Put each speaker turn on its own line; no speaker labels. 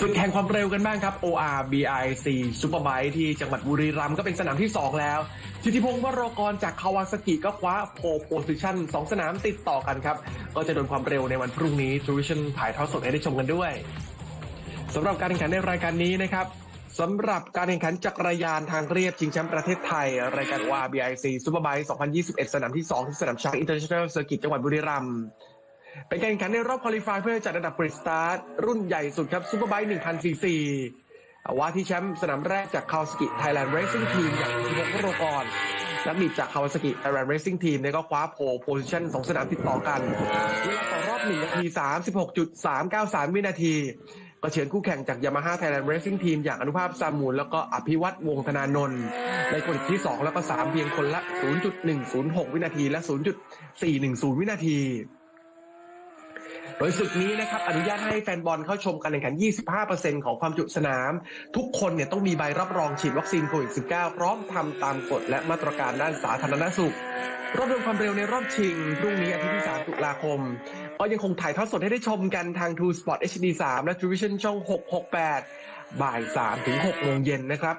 ศึกแห่งความเร็วกันบ้างครับ OR BIC Superbike ที่จังหวัดบุรีรัมย์ก็เป็นสนามที่ 2 แล้วทิติพงศ์วโรกรจากคาวาซากิก็คว้าโพโพซิชัน2 สนามติดต่อกันครับ ก็จะโดนความเร็วในวันพรุ่งนี้ t ู v i s i o n ถ่ายทอดสดให้ได้ชมกันด้วยสำหรับการแข่งขันในรายการนี้นะครับสำหรับการแข่งขันจักรยานทางเรียบชิงแชมป์ประเทศไทย รายการ OR BIC Superbike 2021 สนามที่ 2 ที่สนามช้าง International Circuit จังหวัดบุรีรัมย์ เป็นการแข่งขันในรอบคุริฟายเพื่อจัดอันดับปริสตาร์รุ่นใหญ่สุดครับซูเปอร์ไบค์1,000ซีซีว่าที่แชมป์สนามแรกจากคาวสกิไทยแลนด์เรซิ่งทีมอย่างทิพวโรกรนักบิดจากคาวสกิไทยแลนด์เรซิ่งทีมเนี่ยก็คว้าโพโพซิชันสองสนามติดต่อกันเวลาต่อรอบ1นาที 36.393 วินาที ก็เฉือนคู่แข่งจากยามาฮ่าไทยแลนด์เรซิ่งทีมอย่างอนุภาพซามูลแล้วก็อภิวัตวงธนานนท์ในคนที่ 2 แล้วก็ 3 เพียงคนละ 0.106 วินาทีและ 0.410 วินาที โดยศึกนี้นะครับอนุญาตให้แฟนบอลเข้าชมการแข่งขัน 25%ของความจุสนาม ทุกคนเนี่ยต้องมีใบรับรองฉีดวัคซีนโควิด -19 พร้อมทำตามกฎและมาตรการด้านสาธารณสุข รอบรวมความเร็วในรอบชิงพรุ่งนี้อาทิตย์ที่ 3 ตุลาคม ก็ยังคงถ่ายทอดสดให้ได้ชมกันทาง True Sport HD 3 และ True Vision ช่อง 668 บ่าย 3 ถึง 6 โมงเย็นนะครับ